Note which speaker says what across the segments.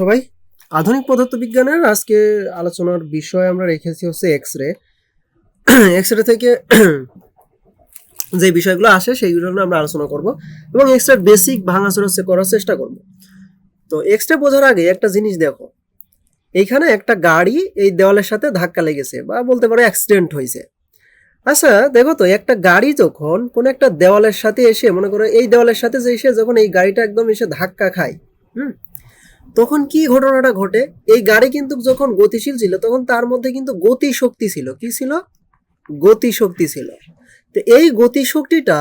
Speaker 1: সবাই? আধুনিক পদার্থবিজ্ঞানের আজকে আলোচনার বিষয় আমরা রেখেছি হচ্ছে এক্স রে এক্স রে থেকে যে বিষয়গুলো আসে সেইগুলো আমরা আলোচনা করব এবং এক্স রে বেসিক ভাঙাচোরা হচ্ছে করার চেষ্টা করব। তো এক্স রে বোঝার আগে একটা জিনিস দেখো। এইখানে একটা গাড়ি এই দেওয়ালের সাথে ধাক্কা লেগেছে বা বলতে পারো অ্যাক্সিডেন্ট হয়েছে। আচ্ছা দেখো তো, একটা গাড়ি যখন কোনো একটা দেওয়ালের সাথে এসে, মনে করো এই দেওয়ালের সাথে যে এসে যখন এই গাড়িটা একদম এসে ধাক্কা খায়, হুম? তখন কি ঘটনাটা ঘটে? এই গাড়ি কিন্তু যখন গতিশীল ছিল, তখন তার মধ্যে কিন্তু গতি শক্তি ছিল। কি ছিল? গতি শক্তি ছিল। তো এই গতি শক্তিটা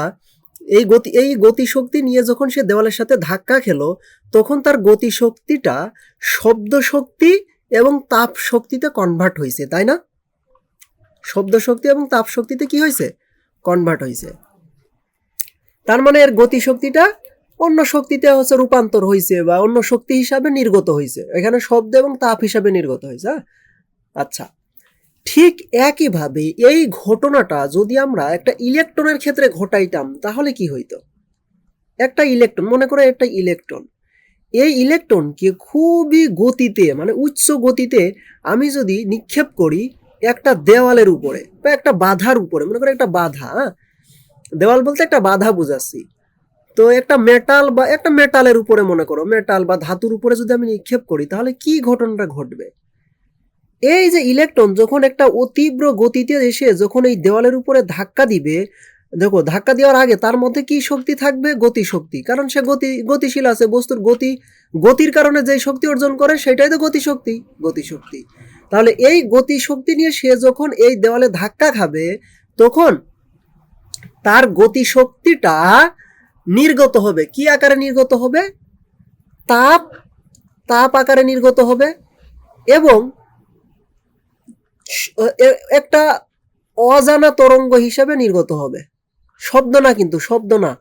Speaker 1: এই গতি এই গতি শক্তি নিয়ে যখন সে দেওয়ালের সাথে ধাক্কা খেলো, তখন তার গতি শক্তিটা শব্দ শক্তি এবং তাপ শক্তিতে কনভার্ট হয়েছে তাই না? শব্দ শক্তি এবং তাপ শক্তিতে কি হয়েছে কনভার্ট হয়েছে তার মানে এর গতি শক্তিটা অন্য শক্তিতে হচ্ছে রূপান্তর হয়েছে বা অন্য শক্তি হিসাবে নির্গত হয়েছে এখানে শব্দ এবং তাপ হিসাবে নির্গত হয়েছে হ্যাঁ? আচ্ছা ঠিক একইভাবে এই ঘটনাটা যদি আমরা একটা ইলেকট্রনের ক্ষেত্রে ঘটাইতাম, তাহলে কি হইতো একটা ইলেকট্রন, মনে করো একটা ইলেকট্রন এই ইলেকট্রনকে খুবই গতিতে মানে উচ্চ গতিতে আমি যদি নিক্ষেপ করি একটা দেওয়ালের উপরে বা একটা বাধার উপরে, মনে করো একটা বাধা হ্যাঁ? দেওয়াল বলতে একটা বাধা বুঝাচ্ছি তো একটা মেটাল বা একটা মেটালের উপরে মনে করো মেটাল বা ধাতুর উপরে যদি আমি নিক্ষেপ করি, তাহলে কি ঘটনাটা ঘটবে? এই যে ইলেকট্রন যখন একটা অতীব্র গতিতে এসে যখন এই দেওয়ালের উপরে ধাক্কা দিবে, দেখো ধাক্কা দেওয়ার আগে তার মধ্যে কি শক্তি থাকবে? গতি শক্তি। কারণ সে গতি, গতিশীল আছে, বস্তুর গতি, গতির কারণে যে শক্তি অর্জন করে সেটাই তো গতি শক্তি গতি শক্তি। তাহলে এই গতি শক্তি নিয়ে সে যখন এই দেওয়ালে ধাক্কা খাবে, তখন তার গতি শক্তিটা নির্গত হবে। কি আকারে নির্গত হবে? তাপ তাপ আকারে নির্গত হবে এবং একটা অজানা তরঙ্গ হিসাবে নির্গত হবে। শব্দ না কিন্তু, শব্দ না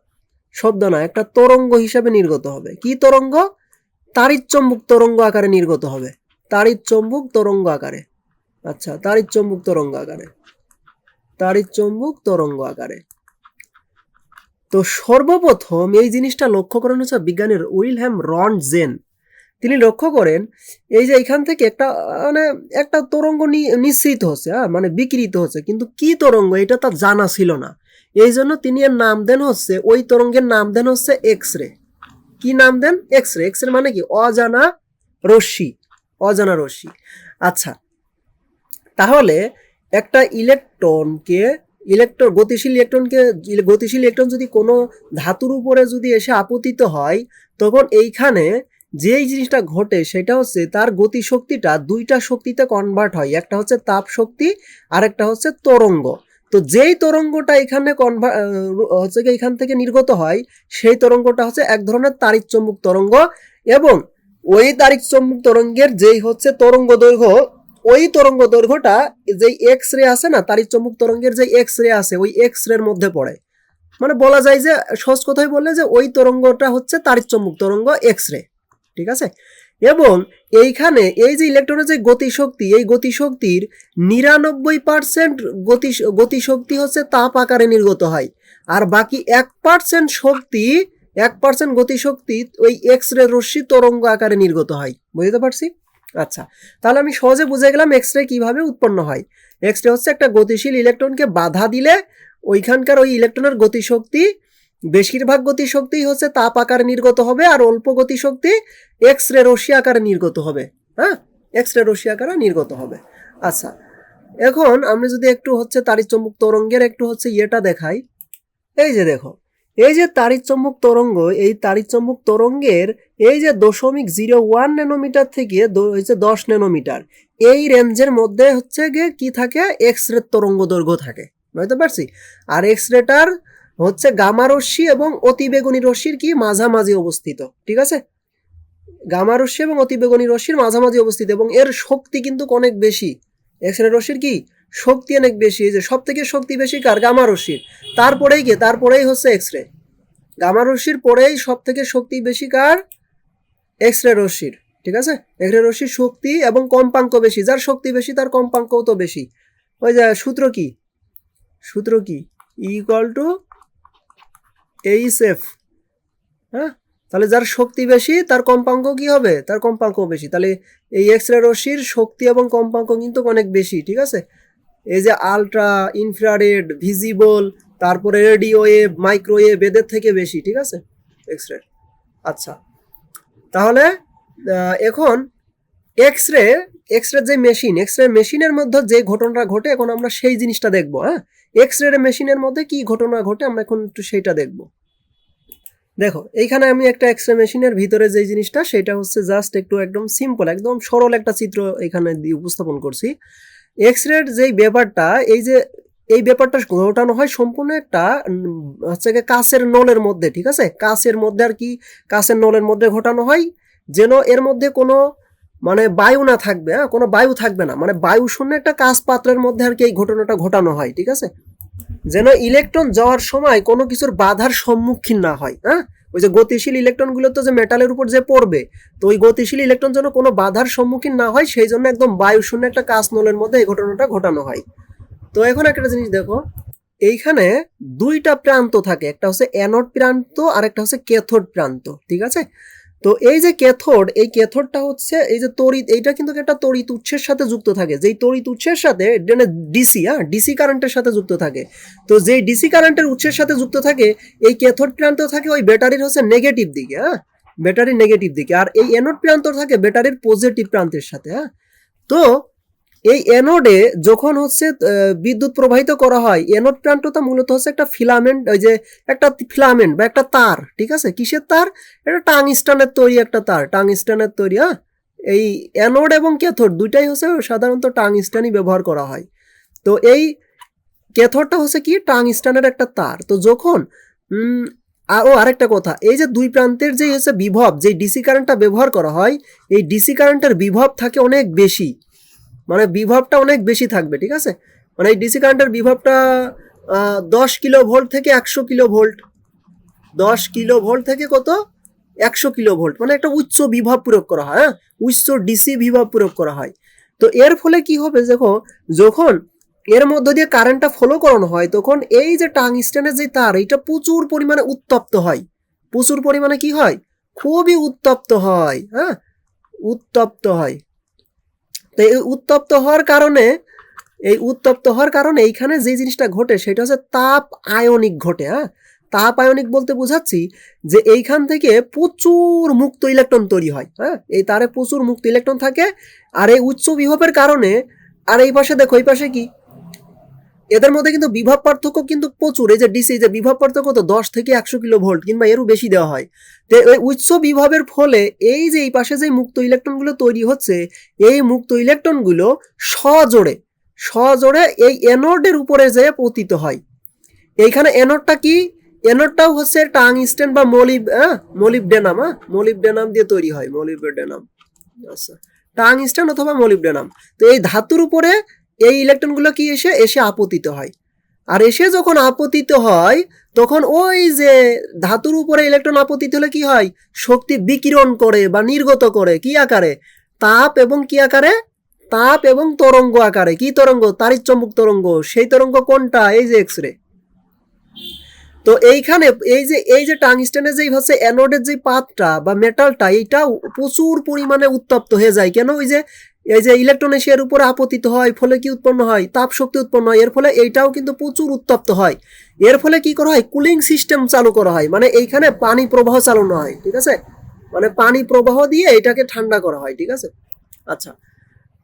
Speaker 1: শব্দ না, একটা তরঙ্গ হিসাবে নির্গত হবে। কি তরঙ্গ? তাড়িৎ চম্বুক তরঙ্গ আকারে নির্গত হবে। তাড়িৎ চম্বুক তরঙ্গ আকারে। আচ্ছা তাড়িৎ চম্বুক তরঙ্গ আকারে। তাড়িৎ চম্বুক তরঙ্গ আকারে। তো সর্বপ্রথম এই জিনিসটা লক্ষ্য করেন হচ্ছে বিজ্ঞানীর উইলহ্যাম রন জেন। তিনি লক্ষ্য করেন, এই যে এখান থেকে একটা মানে একটা তরঙ্গ নিঃসৃত হচ্ছে হ্যাঁ মানে বিকৃত হচ্ছে, কিন্তু কি তরঙ্গ এটা তার জানা ছিল না। এই জন্য তিনি এর নাম দেন হচ্ছে, ওই তরঙ্গের নাম দেন হচ্ছে এক্স রে কি নাম দেন? এক্স রে এক্স রে মানে কি? অজানা রশ্মি অজানা রশ্মি। আচ্ছা তাহলে একটা ইলেকট্রনকে ইলেকট্রন, গতিশীল ইলেকট্রনকে গতিশীল ইলেকট্রন যদি কোনো ধাতুর উপরে যদি এসে আপতিত হয়, তখন এইখানে যেই জিনিসটা ঘটে সেটা হচ্ছে তার গতি শক্তিটা দুইটা শক্তিতে কনভার্ট হয়। একটা হচ্ছে তাপ শক্তি আর একটা হচ্ছে তরঙ্গ। তো যেই তরঙ্গটা এখানে কনভার্ট হচ্ছে কি এখান থেকে নির্গত হয়, সেই তরঙ্গটা হচ্ছে এক ধরনের চম্বুক তরঙ্গ এবং ওই চম্বুক তরঙ্গের যেই হচ্ছে তরঙ্গ দৈর্ঘ্য ওই তরঙ্গ দৈর্ঘ্যটা যেই এক্স রে আছে না তাড়িৎ চমুক তরঙ্গের যে এক্স রে আছে, ওই এক্স রের মধ্যে পড়ে। মানে বলা যায় যে সহজ কথায় বললে যে ওই তরঙ্গটা হচ্ছে তাড়িৎ চমুক তরঙ্গ এক্স রে ঠিক আছে? এবং এইখানে এই যে ইলেকট্রনের যে গতিশক্তি, এই গতিশক্তির নিরানব্বই পার্সেন্ট গতি গতিশক্তি হচ্ছে তাপ আকারে নির্গত হয়। আর বাকি এক পার্সেন্ট শক্তি, এক পার্সেন্ট গতিশক্তি ওই এক্স রে রশ্মি তরঙ্গ আকারে নির্গত হয়। বুঝতে পারছি? আচ্ছা তাহলে আমি সহজে বুঝে গেলাম এক্স রে কীভাবে উৎপন্ন হয়। এক্স রে হচ্ছে একটা গতিশীল ইলেকট্রনকে বাধা দিলে ওইখানকার ওই ইলেকট্রনের গতিশক্তি, বেশিরভাগ গতিশক্তি হচ্ছে তাপ আকারে নির্গত হবে আর অল্প গতিশক্তি এক্স রে রশ্মি আকারে নির্গত হবে। হ্যাঁ? এক্স রে রশ্মি আকারে নির্গত হবে। আচ্ছা এখন আমরা যদি একটু হচ্ছে চম্বুক তরঙ্গের একটু হচ্ছে ইয়েটা দেখাই। এই যে দেখো এই যে তাড়িৎ তরঙ্গ, এই তাড়িৎ তরঙ্গের এই যে দশমিক জিরো ওয়ান ন্যানোমিটার থেকে হচ্ছে দশ ন্যানোমিটার, এই রেঞ্জের মধ্যে হচ্ছে গিয়ে কি থাকে? এক্স রে তরঙ্গ দৈর্ঘ্য থাকে। বুঝতে পারছি? আর এক্স রেটার হচ্ছে গামা রশ্মি এবং অতিবেগুনি রশ্মির কি? মাঝামাঝি অবস্থিত। ঠিক আছে? গামা রশ্মি এবং অতিবেগুনি রশ্মির মাঝামাঝি অবস্থিত এবং এর শক্তি কিন্তু অনেক বেশি। এক্স রে রশ্মির কি? শক্তি অনেক বেশি যে সব থেকে শক্তি বেশি কার? গামা রশ্মির। তারপরেই কে? তারপরেই হচ্ছে এক্স রে গামা রশ্মির পরেই সব থেকে শক্তি বেশি কার? এক্স রে রশ্মির, ঠিক আছে? এক্স রে রশ্মির শক্তি এবং কম্পাঙ্ক বেশি। যার শক্তি বেশি, তার কম্পাঙ্কও তো বেশি। ওই যে সূত্র কি? সূত্র কি? ইকুয়াল টু এইচ এফ হ্যাঁ? তাহলে যার শক্তি বেশি, তার কম্পাঙ্ক কি হবে? তার কম্পাঙ্ক বেশি। তাহলে এই এক্স রে রশ্মির শক্তি এবং কম্পাঙ্ক কিন্তু অনেক বেশি, ঠিক আছে? এই যে আলট্রা ইনফ্রারেড ভিজিবল তারপরে রেডিও ওয়েভ মাইক্রোওয়েভ এদের থেকে বেশি, ঠিক আছে? এক্স রে আচ্ছা। তাহলে এখন এক্স রে এক্স রে যে মেশিন এক্স রে মেশিনের মধ্যে যে ঘটনাটা ঘটে, এখন আমরা সেই জিনিসটা দেখব হ্যাঁ? এক্স রে মেশিনের মধ্যে কি ঘটনা ঘটে, আমরা এখন একটু সেইটা দেখব। দেখো, এইখানে আমি একটা এক্স রে মেশিনের ভিতরে যে জিনিসটা, সেটা হচ্ছে জাস্ট একটু একদম সিম্পল একদম সরল একটা চিত্র এখানে উপস্থাপন করছি। এক্স রের যেই ব্যাপারটা, এই যে, এই ব্যাপারটা ঘটানো হয় সম্পূর্ণ একটা হচ্ছে কাঁচের নলের মধ্যে, ঠিক আছে? কাঁচের মধ্যে আর কি, কাঁচের নলের মধ্যে ঘটানো হয়, যেন এর মধ্যে কোনো মানে বায়ু না থাকবে হ্যাঁ? কোনো বায়ু থাকবে না মানে বায়ু শূন্য একটা কাঁচ পাত্রের মধ্যে আর কি এই ঘটনাটা ঘটানো হয়, ঠিক আছে? যেন ইলেকট্রন যাওয়ার সময় কোনো কিছুর বাধার সম্মুখীন না হয় হ্যাঁ? ওই যে গতিশীল ইলেকট্রনগুলো তো যে মেটালের উপর যে পড়বে, তো ওই গতিশীল ইলেকট্রন যেন কোনো বাধার সম্মুখীন না হয়, সেই জন্য একদম বায়ু শূন্য একটা কাঁচ নলের মধ্যে এই ঘটনাটা ঘটানো হয়। তো এখন একটা জিনিস দেখো, এইখানে দুইটা প্রান্ত থাকে, একটা হচ্ছে অ্যানোড প্রান্ত আর একটা হচ্ছে ক্যাথোড প্রান্ত, ঠিক আছে? তো এই যে ক্যাথোড, এই ক্যাথোডটা হচ্ছে এই যে তড়িৎ, এইটা কিন্তু একটা তড়িৎ উৎসের সাথে যুক্ত থাকে। যেই তড়িৎ উৎসের সাথে ডিসি হ্যাঁ ডিসি কারেন্টের সাথে যুক্ত থাকে। তো যেই ডিসি কারেন্টের উৎসের সাথে যুক্ত থাকে, এই ক্যাথোড প্রান্ত থাকে ওই ব্যাটারির হচ্ছে নেগেটিভ দিকে হ্যাঁ ব্যাটারির নেগেটিভ দিকে। আর এই অ্যানোড প্রান্ত থাকে ব্যাটারির পজিটিভ প্রান্তের সাথে হ্যাঁ তো এই অ্যানোডে যখন হচ্ছে বিদ্যুৎ প্রবাহিত করা হয় অ্যানোড প্রান্তটা মূলত হচ্ছে একটা ফিলামেন্ট ওই যে একটা ফিলামেন্ট বা একটা তার, ঠিক আছে? কিসের তার? এটা টাংস্টানের তৈরি একটা তার টাংস্টানের তৈরি হ্যাঁ? এই অ্যানোড এবং ক্যাথোড দুইটাই হচ্ছে সাধারণত টাংস্টানই ব্যবহার করা হয়। তো এই ক্যাথোডটা হচ্ছে কি? টাংস্টানের একটা তার। তো যখন ও আরেকটা কথা, এই যে দুই প্রান্তের যে হচ্ছে বিভব, যে ডিসি কারেন্টটা ব্যবহার করা হয়, এই ডিসি কারেন্টের বিভব থাকে অনেক বেশি। মানে বিভবটা অনেক বেশি থাকবে, ঠিক আছে? মানে এই ডিসি কারেন্টের বিভবটা দশ কিলো ভোল্ট থেকে একশো কিলো ভোল্ট। দশ কিলো ভোল্ট থেকে কত? একশো কিলো ভোল্ট। মানে একটা উচ্চ বিভব প্রয়োগ করা হয় হ্যাঁ? উচ্চ ডিসি বিভব প্রয়োগ করা হয়। তো এর ফলে কি হবে দেখো, যখন এর মধ্য দিয়ে কারেন্টটা ফলো করানো হয়, তখন এই যে টাং স্ট্যান্ডের যে তার এটা প্রচুর পরিমাণে উত্তপ্ত হয়। প্রচুর পরিমাণে কি হয়? খুবই উত্তপ্ত হয় হ্যাঁ? উত্তপ্ত হয়। তো এই উত্তপ্ত হওয়ার কারণে, এই উত্তপ্ত হওয়ার কারণে এইখানে যে জিনিসটা ঘটে সেটা হচ্ছে তাপ আয়নিক ঘটে হ্যাঁ? তাপ আয়নিক বলতে বোঝাচ্ছি যে এইখান থেকে প্রচুর মুক্ত ইলেকট্রন তৈরি হয় হ্যাঁ? এই তারে প্রচুর মুক্ত ইলেকট্রন থাকে, আর এই উচ্চ বিভবের কারণে, আর এই পাশে দেখো, এই পাশে কি? এদের মধ্যে কিন্তু বিভব পার্থক্য কিন্তু প্রচুর। এই যে ডিসি যে বিভব পার্থক্য তো দশ থেকে একশো কিলো ভোল্ট, কিংবা এরও বেশি দেওয়া হয়। তো এই উচ্চ বিভবের ফলে এই যে এই পাশে যে মুক্ত ইলেকট্রনগুলো তৈরি হচ্ছে, এই মুক্ত ইলেকট্রনগুলো সজোড়ে সজোড়ে এই অ্যানোডের উপরে যেয়ে পতিত হয়। এইখানে অ্যানোডটা কি? অ্যানোডটাও হচ্ছে টাংস্টেন বা মলিব হ্যাঁ মলিবডেনাম হ্যাঁ মলিবডেনাম দিয়ে তৈরি হয়, মলিবডেনাম। আচ্ছা টাং টাংস্টেন অথবা মলিবডেনাম। তো এই ধাতুর উপরে এই ইলেকট্রনগুলো কি এসে এসে আপতিত হয়। আর এসে যখন আপতিত হয়, তখন ওই যে ধাতুর উপরে ইলেকট্রন আপতিত হলে কি হয়? শক্তি বিকিরণ করে বা নির্গত করে। কি আকারে? তাপ এবং কি আকারে? তাপ এবং তরঙ্গ আকারে। কি তরঙ্গ? তারিচ চম্বুক তরঙ্গ। সেই তরঙ্গ কোনটা? এই যে এক্স রে তো এইখানে এই যে এই যে টাংস্টেনের যে হচ্ছে অ্যানোডের যে পাতটা বা মেটালটা এইটাও প্রচুর পরিমাণে উত্তপ্ত হয়ে যায়। কেন? ওই যে এই যে ইলেকট্রন এসে এর উপরে আপতিত হয়, ফলে কি উৎপন্ন হয়? তাপ শক্তি উৎপন্ন হয়। এর ফলে এইটাও কিন্তু প্রচুর উত্তপ্ত হয়। এর ফলে কি করা হয়? কুলিং সিস্টেম চালু করা হয়। মানে এইখানে পানি প্রবাহ চালানো হয়, ঠিক আছে? মানে পানি প্রবাহ দিয়ে এটাকে ঠান্ডা করা হয়, ঠিক আছে? আচ্ছা।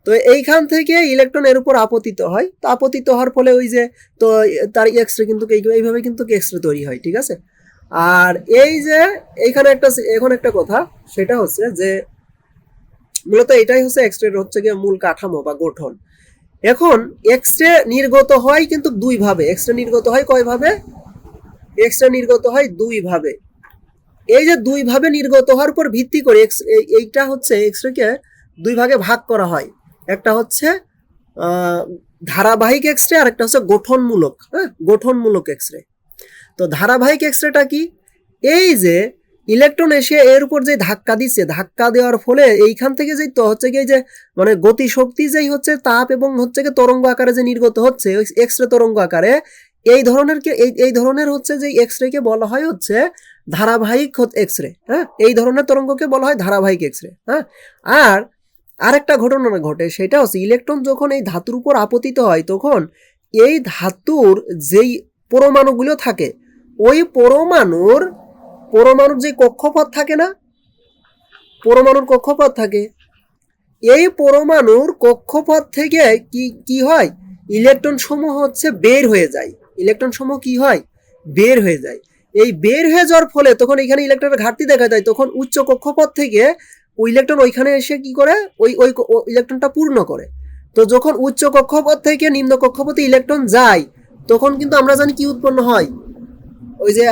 Speaker 1: তো এইখান থেকে ইলেকট্রন এর উপর আপতিত হয়। তো আপতিত হওয়ার ফলে ওই যে, তো তার এক্স রে কিন্তু এই- এইভাবে কিন্তু এক্স রে তৈরি হয়, ঠিক আছে? আর এই যে এইখানে একটা, এখন একটা কথা, সেটা হচ্ছে যে মূলত এটাই হচ্ছে এক্স রে হচ্ছে গিয়ে মূল কাঠামো বা গঠন। এখন এক্স রে নির্গত হয় কিন্তু দুই ভাবে এক্স রে নির্গত হয় কয় ভাবে এক্স রে নির্গত হয় দুই ভাবে এই যে দুই ভাবে নির্গত হওয়ার উপর ভিত্তি করে এক্স এইটা হচ্ছে এক্স রেকে দুই ভাগে ভাগ করা হয়। একটা হচ্ছে ধারাবাহিক এক্স রে আর একটা হচ্ছে গঠনমূলক হ্যাঁ? গঠনমূলক এক্স রে তো ধারাবাহিক এক্স রেটা কি? এই যে ইলেকট্রন এসে এর উপর যে ধাক্কা দিচ্ছে, ধাক্কা দেওয়ার ফলে এইখান থেকে যে তো হচ্ছে কি যে মানে গতি শক্তি যেই হচ্ছে, তাপ এবং হচ্ছে কি তরঙ্গ আকারে যে নির্গত হচ্ছে এক্স রে তরঙ্গ আকারে, এই ধরনের এই এই ধরনের হচ্ছে যে এক্স রে কে বলা হয় হচ্ছে ধারাবাহিক এক্স রে হ্যাঁ? এই ধরনের তরঙ্গকে বলা হয় ধারাবাহিক এক্স রে হ্যাঁ? আর আরেকটা ঘটনা ঘটে, সেটা হচ্ছে ইলেকট্রন যখন এই ধাতুর উপর আপতিত হয়, তখন এই ধাতুর যেই পরমাণুগুলো থাকে, ওই পরমাণুর পরমাণুর যে কক্ষপথ থাকে না, পরমাণুর কক্ষপথ থাকে, এই পরমাণুর কক্ষপথ থেকে কি কি হয়? ইলেকট্রন সমূহ হচ্ছে বের হয়ে যায়। ইলেকট্রন সমূহ কি হয়? বের হয়ে যায়। এই বের হয়ে যাওয়ার ফলে তখন এখানে ইলেকট্রনের ঘাটতি দেখা যায়। তখন উচ্চ কক্ষপথ থেকে ওই ইলেকট্রন ওইখানে এসে কি করে? ওই ওই ইলেকট্রনটা পূর্ণ করে। তো যখন উচ্চ কক্ষপথ থেকে নিম্ন কক্ষপথে ইলেকট্রন যায়, তখন কিন্তু আমরা জানি কি উৎপন্ন হয়? ওই যে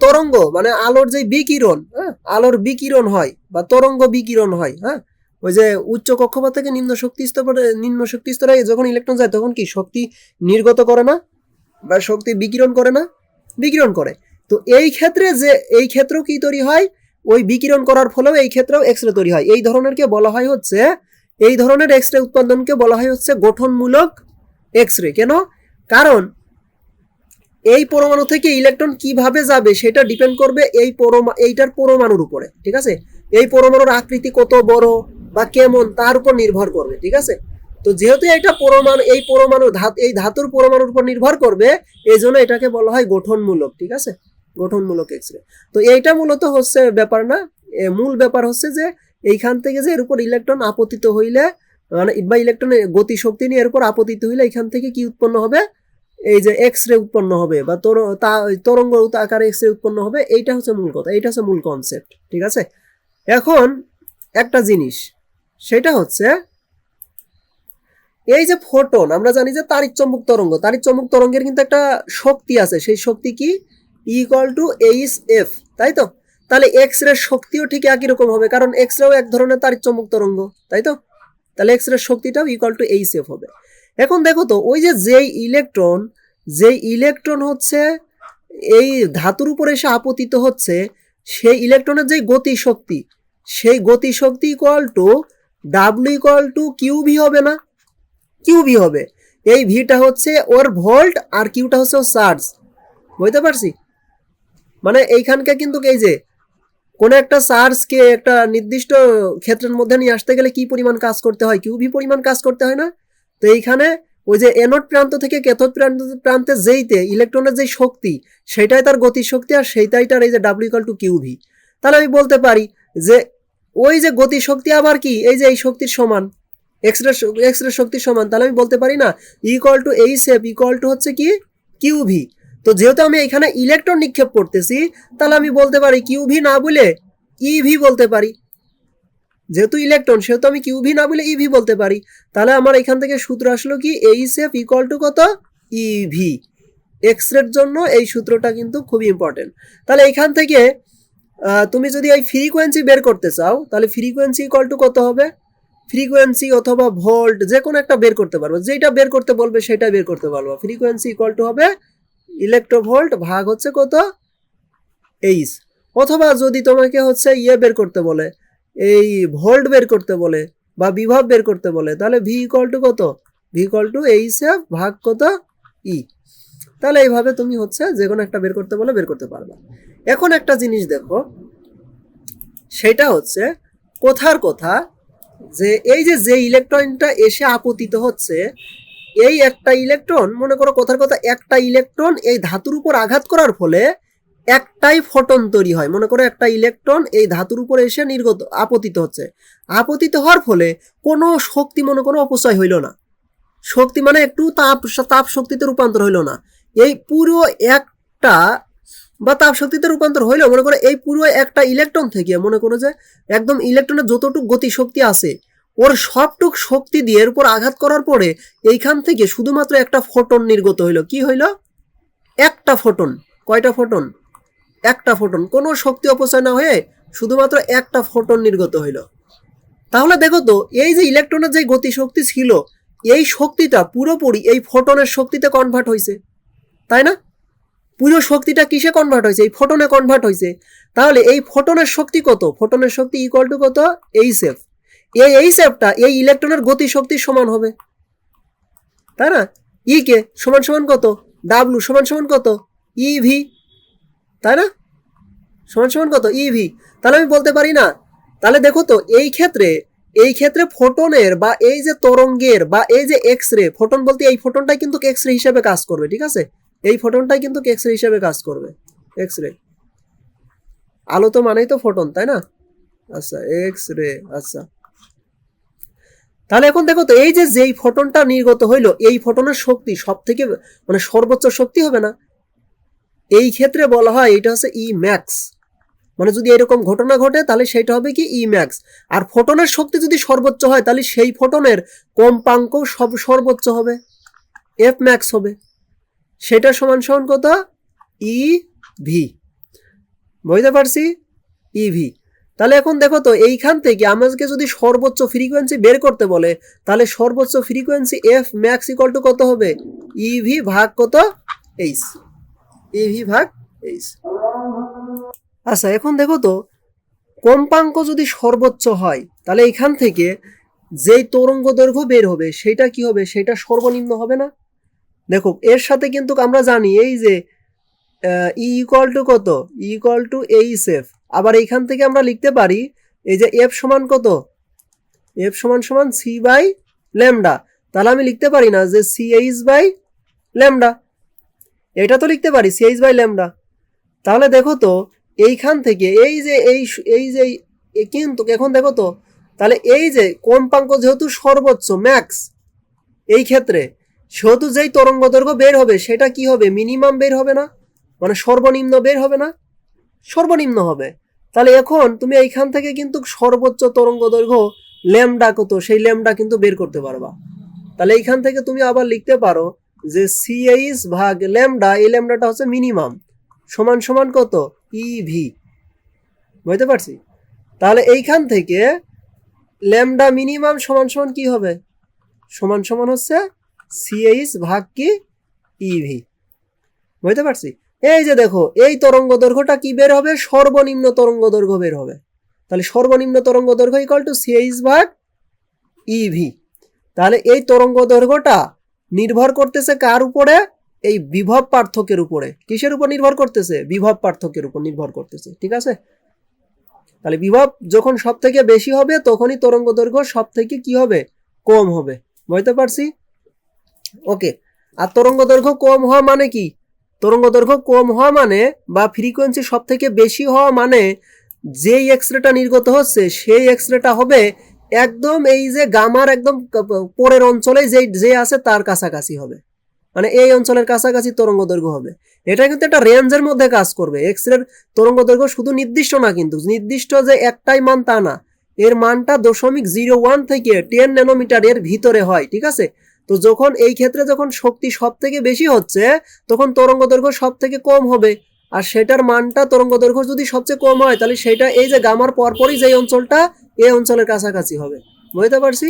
Speaker 1: তরঙ্গ মানে আলোর যে বিকিরণ হ্যাঁ? আলোর বিকিরণ হয় বা তরঙ্গ বিকিরণ হয় হ্যাঁ? ওই যে উচ্চ কক্ষপথ থেকে নিম্ন শক্তি স্তরে নিম্ন শক্তি স্তরে যখন ইলেকট্রন যায়, তখন কি শক্তি নির্গত করে না? বা শক্তি বিকিরণ করে না? বিকিরণ করে। তো এই ক্ষেত্রে যে, এই ক্ষেত্রেও কি তৈরি হয়? ওই বিকিরণ করার ফলেও এই ক্ষেত্রেও এক্স রে তৈরি হয়। এই ধরনের কে বলা হয় হচ্ছে, এই ধরনের এক্স রে উৎপাদনকে বলা হয় হচ্ছে গঠনমূলক এক্স রে কেন? কারণ এই পরমাণু থেকে ইলেকট্রন কীভাবে যাবে সেটা ডিপেন্ড করবে এই পরমা, এইটার পরমাণুর উপরে, ঠিক আছে? এই পরমাণুর আকৃতি কত বড় বা কেমন তার উপর নির্ভর করবে, ঠিক আছে? তো যেহেতু এটা পরমাণু, এই পরমাণু ধাত, এই ধাতুর পরমাণুর উপর নির্ভর করবে, এই জন্য এটাকে বলা হয় গঠনমূলক, ঠিক আছে? গঠনমূলক এক্স রে তো এইটা মূলত হচ্ছে ব্যাপার না মূল ব্যাপার হচ্ছে যে এইখান থেকে যে এর উপর ইলেকট্রন আপতিত হইলে মানে বা ইলেকট্রনের গতি শক্তি নিয়ে এর উপর আপতিত হইলে এখান থেকে কি উৎপন্ন হবে? এই যে এক্স রে উৎপন্ন হবে বা তরঙ্গ আকারে এক্স রে উৎপন্ন হবে, এইটা হচ্ছে মূল কথা, এইটা হচ্ছে মূল কনসেপ্ট ঠিক আছে? এখন একটা জিনিস, সেটা হচ্ছে এই যে ফোটন আমরা জানি যে তারিক চম্বুক তরঙ্গ তারিক চম্বুক তরঙ্গের কিন্তু একটা শক্তি আছে, সেই শক্তি কি? ইকুয়াল টু এইচ এফ তাই তো? তাহলে এক্স রে শক্তিও ঠিক একই রকম হবে, কারণ এক্স রেও এক ধরনের তারিক চম্বুক তরঙ্গ, তাই তো? তাহলে এক্স রে শক্তিটাও ইকুয়াল টু এইচ এফ হবে। এখন দেখো তো, ওই যে যেই ইলেকট্রন যেই ইলেকট্রন হচ্ছে, এই ধাতুর উপরে এসে আপতিত হচ্ছে, সেই ইলেকট্রনের যে গতি শক্তি সেই গতি শক্তি equal to W equal to Q V হবে না। কিউ ভি হবে। এই ভিটা হচ্ছে ওর ভোল্ট আর কিউটা হচ্ছে ওর চার্জ বুঝতে পারছি? মানে এইখানকে কিন্তু এই যে, কোনো একটা চার্জকে একটা নির্দিষ্ট ক্ষেত্রের মধ্যে নিয়ে আসতে গেলে কি পরিমাণ কাজ করতে হয়? কিউ ভি পরিমাণ কাজ করতে হয় না? তো এইখানে ওই যে এনোড প্রান্ত থেকে ক্যাথোড প্রান্ত প্রান্তে যেইতে ইলেকট্রনের যে শক্তি, সেটাই তার গতির শক্তি আর সেইটাই তার এই যে ডাব্লিউ ইকাল টু কিউভি তাহলে আমি বলতে পারি যে ওই যে গতি শক্তি আবার কি? এই যে এই শক্তির সমান এক্স রে এক্স রে শক্তির সমান। তাহলে আমি বলতে পারি না ইকুয়াল টু এই সেপ ইকুয়াল টু হচ্ছে কি? কিউভি তো যেহেতু আমি এখানে ইলেকট্রন নিক্ষেপ করতেছি, তাহলে আমি বলতে পারি কিউভি না বলে ইভি বলতে পারি। যেহেতু ইলেকট্রন সেহেতু আমি কিউভি না বলে ইভি বলতে পারি। তাহলে আমার এখান থেকে সূত্র আসলো কি? এইচ এফ ইকুয়াল টু কত? ইভি এক্স রের জন্য এই সূত্রটা কিন্তু খুবই ইম্পর্টেন্ট তাহলে এখান থেকে তুমি যদি এই ফ্রিকোয়েন্সি বের করতে চাও, তাহলে ফ্রিকোয়েন্সি ইকুয়াল টু কত হবে? ফ্রিকোয়েন্সি অথবা ভোল্ট যে কোনো একটা বের করতে পারব। যেটা বের করতে বলবে সেটা বের করতে পারব। ফ্রিকোয়েন্সি ইকুয়াল টু হবে ইলেকট্রোভোল্ট ভাগ হচ্ছে কত? এইচ অথবা যদি তোমাকে হচ্ছে ইয়ে বের করতে বলে এই ভোল্ট বের করতে বলে বা বিভব বের করতে বলে, তাহলে ভি ইকুয়াল টু কত? V equal to H F ভাগ কত ই তাহলে এইভাবে তুমি হচ্ছে যে কোনো একটা বের করতে বলে বের করতে পারবে। এখন একটা জিনিস দেখো, সেটা হচ্ছে কোথার কথা যে এই যে যে ইলেকট্রনটা এসে আপতিত হচ্ছে, এই একটা ইলেকট্রন, মনে করো কথার কথা, একটা ইলেকট্রন এই ধাতুর উপর আঘাত করার ফলে একটাই ফোটন তৈরি হয়। মনে করো একটা ইলেকট্রন এই ধাতুর উপরে এসে নির্গত, আপতিত হচ্ছে। আপতিত হওয়ার ফলে কোনো শক্তি মনে করো অপচয় হইল না। শক্তি মানে একটু তাপ তাপ শক্তিতে রূপান্তর হইল না। এই পুরো একটা বা তাপ শক্তিতে রূপান্তর হইল মনে করো এই পুরো একটা ইলেকট্রন থেকে মনে করো যে একদম ইলেকট্রনের যতটুক গতি শক্তি আছে, ওর সবটুক শক্তি দিয়ে এর উপর আঘাত করার পরে এইখান থেকে শুধুমাত্র একটা ফোটন নির্গত হইল। কি হইল? একটা ফোটন। কয়টা ফোটন? একটা ফোটন। কোনো শক্তি অপচয় না হয়ে শুধুমাত্র একটা ফোটন নির্গত হইল। তাহলে দেখো তো, এই যে ইলেকট্রনের যে গতি শক্তি ছিল, এই শক্তিটা পুরোপুরি এই ফোটনের শক্তিতে কনভার্ট হয়েছে তাই না? পুরো শক্তিটা কিসে কনভার্ট হয়েছে এই ফোটনে কনভার্ট হয়েছে তাহলে এই ফোটনের শক্তি কত? ফোটনের শক্তি ইকুয়াল টু কত? এইচ এফ এই এইচ এফটা এই ইলেকট্রনের গতি শক্তির সমান হবে। তাই না? ই কে সমান সমান কত? ডাব্লু সমান সমান কত? ইভি তাই না? সমান সমান কত? ইভি তাহলে আমি বলতে পারি না। তাহলে দেখো তো, এই ক্ষেত্রে এই ক্ষেত্রে ফোটনের বা এই যে তরঙ্গের বা এই যে এক্স রে ফোটন বলতে এই ফোটনটাই কিন্তু এক্স রে হিসেবে কাজ করবে, ঠিক আছে? এই ফোটনটাই কিন্তু এক্স রে হিসেবে কাজ করবে এক্স রে আলো তো মানেই তো ফোটন, তাই না? আচ্ছা এক্স রে আচ্ছা। তাহলে এখন দেখো তো, এই যে যেই ফোটনটা নির্গত হইল, এই ফোটনের শক্তি সব থেকে মানে সর্বোচ্চ শক্তি হবে না? এই ক্ষেত্রে বলা হয় এটা হচ্ছে ই ম্যাক্স মানে যদি এরকম ঘটনা ঘটে, তাহলে সেটা হবে কি ই ম্যাক্স আর ফোটনের শক্তি যদি সর্বোচ্চ হয়, তাহলে সেই ফোটনের কম্পাঙ্ক সব সর্বোচ্চ হবে। এফ ম্যাক্স হবে। সেটা সমান সমান কত? ই ভি বুঝতে পারছি? ই ভি তাহলে এখন দেখো তো, এইখান থেকে আমাদেরকে যদি সর্বোচ্চ ফ্রিকোয়েন্সি বের করতে বলে, তাহলে সর্বোচ্চ frequency F max equal to কত হবে? ইভি ভাগ কত? এইচ ইভি ভাগ এইচ আচ্ছা এখন দেখো তো, কম্পাঙ্ক যদি সর্বোচ্চ হয়, তাহলে এখান থেকে যেই তরঙ্গ দৈর্ঘ্য বের হবে, সেটা কি হবে? সেটা সর্বনিম্ন হবে না? দেখো, এর সাথে কিন্তু আমরা জানি এই যে ই ইকুয়াল টু কত? E equal to H F আবার এইখান থেকে আমরা লিখতে পারি, এই যে এফ সমান কত? এফ সমান সমান সি বাই ল্যামডা তাহলে আমি লিখতে পারি না যে সি এইচ বাই ল্যামডা এটা তো লিখতে পারি সি এইচ বাই ল্যামডা তাহলে দেখো তো, এইখান থেকে এই যে, এই এই যে কিন্তু, এখন দেখো তো, তাহলে এই যে কম্পাঙ্ক যেহেতু সর্বোচ্চ ম্যাক্স এই ক্ষেত্রে সেহেতু যেই তরঙ্গ দৈর্ঘ্য বের হবে, সেটা কি হবে? মিনিমাম বের হবে না? মানে সর্বনিম্ন বের হবে না? সর্বনিম্ন হবে। তাহলে এখন তুমি এইখান থেকে কিন্তু সর্বোচ্চ তরঙ্গ দৈর্ঘ্য ল্যামডা কত? সেই ল্যামডা কিন্তু বের করতে পারবা। তাহলে এইখান থেকে তুমি আবার লিখতে পারো যে সিএইচ ভাগ ল্যামডা, এই ল্যামডাটা হচ্ছে মিনিমাম। সমান সমান কত? ইভি বুঝতে পারছি? তাহলে এইখান থেকে ল্যামডা মিনিমাম সমান সমান কি হবে? সমান সমান হচ্ছে সিএইচ ভাগ কি? ইভি বুঝতে পারছি? এই যে দেখো, এই তরঙ্গ দৈর্ঘ্যটা কি বের হবে? সর্বনিম্ন তরঙ্গ দৈর্ঘ্য বের হবে। তাহলে সর্বনিম্ন তরঙ্গ দৈর্ঘ্য ইকাল টু সিএইচ ভাগ ইভি তাহলে এই তরঙ্গ দৈর্ঘ্যটা নির্ভর করতেছে কার উপরে? এই বিভব পার্থক্যের উপরে। কিসের উপর নির্ভর করতেছে? বিভব পার্থক্যের উপর নির্ভর করতেছে, ঠিক আছে? তাহলে বিভব যখন সব থেকে বেশি হবে, তখনই তরঙ্গ দৈর্ঘ্য সব থেকে কি হবে? কম হবে। বুঝতে পারছি? ওকে। আর তরঙ্গ দৈর্ঘ্য কম হওয়া মানে কি? তরঙ্গ দৈর্ঘ্য কম হওয়া মানে বা ফ্রিকোয়েন্সি সব থেকে বেশি হওয়া মানে যেই এক্স রেটা নির্গত হচ্ছে, সেই এক্স রেটা হবে একদম এই যে গামার একদম পরের অঞ্চলে যে যে আছে তার কাছাকাছি হবে। মানে এই অঞ্চলের কাছাকাছি তরঙ্গ দৈর্ঘ্য হবে। এটা কিন্তু একটা রেঞ্জের মধ্যে কাজ করবে। এক্স রের তরঙ্গ দৈর্ঘ্য শুধু নির্দিষ্ট না কিন্তু, নির্দিষ্ট যে একটাই মান তা না। এর মানটা দশমিক জিরো ওয়ান থেকে টেন ন্যানোমিটার এর ভিতরে হয়, ঠিক আছে? তো যখন এই ক্ষেত্রে যখন শক্তি সব থেকে বেশি হচ্ছে, তখন তরঙ্গ দৈর্ঘ্য সব থেকে কম হবে। আর সেটার মানটা তরঙ্গ দৈর্ঘ্য যদি সবচেয়ে কম হয়, তাহলে সেটা এই যে গামার পরপরই যে অঞ্চলটা, এই অঞ্চলের কাছাকাছি হবে। বুঝতে পারছি?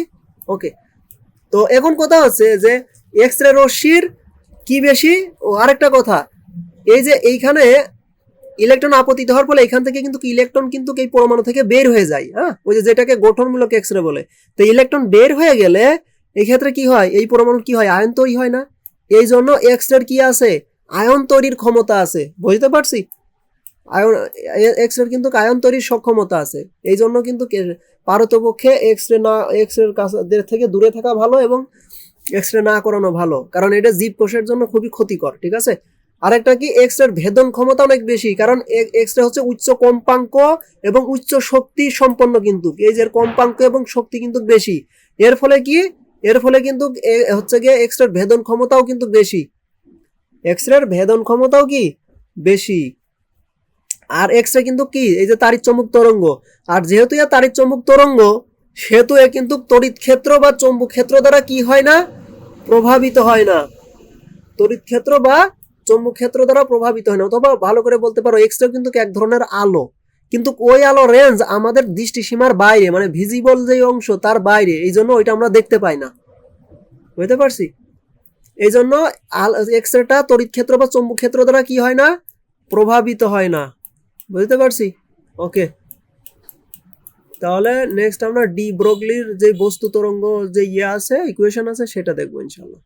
Speaker 1: ওকে তো এখন কথা হচ্ছে যে এক্স রে রশ্মির কি বেশি? ও, আরেকটা কথা। এই যে এইখানে ইলেকট্রন আপতিত হওয়ার ফলে এখান থেকে কিন্তু ইলেকট্রন কিন্তু এই পরমাণু থেকে বের হয়ে যায় হ্যাঁ? ওই যে যেটাকে গঠনমূলক এক্স রে বলে। তো ইলেকট্রন বের হয়ে গেলে এই ক্ষেত্রে কি হয়? এই পরমাণু কি হয়? আয়ন তৈরি হয় না। এই জন্য এক্স রের কি আছে? আয়ন তৈরির ক্ষমতা আছে, বুঝতে পারছি? আয়ন এক্স রের কিন্তু আয়ন তৈরির সক্ষমতা আছে। এই জন্য কিন্তু পারতপক্ষে এক্স রে না এক্স রের কাছে দের থেকে দূরে থাকা ভালো এবং এক্স রে না করানো ভালো। কারণ এটা জীব কোষের জন্য খুবই ক্ষতিকর, ঠিক আছে? আরেকটা কি এক্স রের ভেদন ক্ষমতা অনেক বেশি, কারণ এক্স রে হচ্ছে উচ্চ কম্পাঙ্ক এবং উচ্চ শক্তি সম্পন্ন কিন্তু। এই যে কম্পাঙ্ক এবং শক্তি কিন্তু বেশি। এর ফলে কি, এর ফলে কিন্তু হচ্ছে গিয়ে এক্স রের ভেদন ক্ষমতাও কিন্তু বেশি। এক্স রের ভেদন ক্ষমতাও কি? বেশি। আর এক্স রে কিন্তু কি? এই যে তারিৎ চমক তরঙ্গ। আর যেহেতু এ তারিৎ চমক তরঙ্গ, সেহেতু এ কিন্তু তড়িৎ ক্ষেত্র বা চৌম্বক ক্ষেত্র দ্বারা কি হয় না? প্রভাবিত হয় না। তড়িৎ ক্ষেত্র বা চৌম্বক ক্ষেত্র দ্বারা প্রভাবিত হয় না। অথবা ভালো করে বলতে পারো এক্স রে কিন্তু এক ধরনের আলো? কিন্তু ওই আলো রেঞ্জ আমাদের দৃষ্টিসীমার বাইরে মানে ভিজিবল যে অংশ তার বাইরে এই জন্য ওইটা আমরা দেখতে পাই না। বুঝতে পারছি? এই জন্য এক্সরেটা তড়িৎ ক্ষেত্র বা চৌম্বক ক্ষেত্র দ্বারা কি হয় না? প্রভাবিত হয় না। বুঝতে পারছি? ওকে। তাহলে নেক্সট আমরা ডি ব্রগলির যে বস্তু তরঙ্গ যে ইয়ে আছে ইকুয়েশন আছে, সেটা দেখব ইনশাল্লাহ।